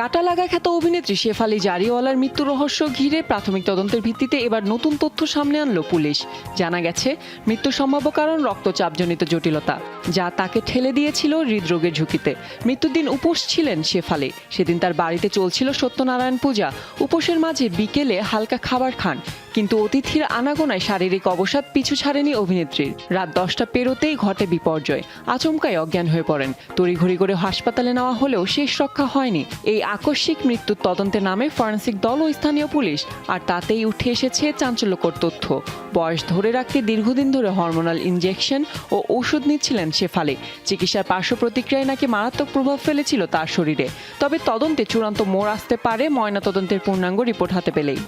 কাটা লাগা খ্যাত অভিনেত্রী শেফালি জারিওয়ালার মৃত্যু রহস্য ঘিরে প্রাথমিক তদন্তের ভিত্তিতে এবার নতুন তথ্য সামনে আনলো পুলিশ। জানা গেছে মৃত্যুর সম্ভাব্য কারণ রক্তচাপজনিত জটিলতা, যা তাকে ঠেলে দিয়েছিল হৃদরোগের ঝুঁকিতে। মৃত্যুর দিন উপোস ছিলেন শেফালি সেদিন তার বাড়িতে চলছিল সত্যনারায়ণ পূজা। উপোসের মাঝে বিকেলে হালকা খাবার খান। কিন্তু অতিথির আনাগোনায় শারীরিক অবসাদ পিছু ছাড়েনি অভিনেত্রীর। রাত দশটা পেরোতেই ঘটে বিপর্যয়। আচমকাই অজ্ঞান হয়ে পড়েন। তড়িঘড়ি করে হাসপাতালে নেওয়া হলেও শেষ রক্ষা হয়নি। এই আকস্মিক মৃত্যুর তদন্তে নামে ফরেন্সিক দল ও স্থানীয় পুলিশ, আর তাতেই উঠে এসেছে চাঞ্চল্যকর তথ্য। বয়স ধরে রাখতে দীর্ঘদিন ধরে হরমোনাল ইনজেকশন ও ওষুধ নিচ্ছিলেন শেফালি। চিকিৎসার পার্শ্ব প্রতিক্রিয়ায় নাকি মারাত্মক প্রভাব ফেলেছিল তার শরীরে। তবে তদন্তে চূড়ান্ত মোড় আসতে পারে ময়নাতদন্তের পূর্ণাঙ্গ রিপোর্ট হাতে পেলেই।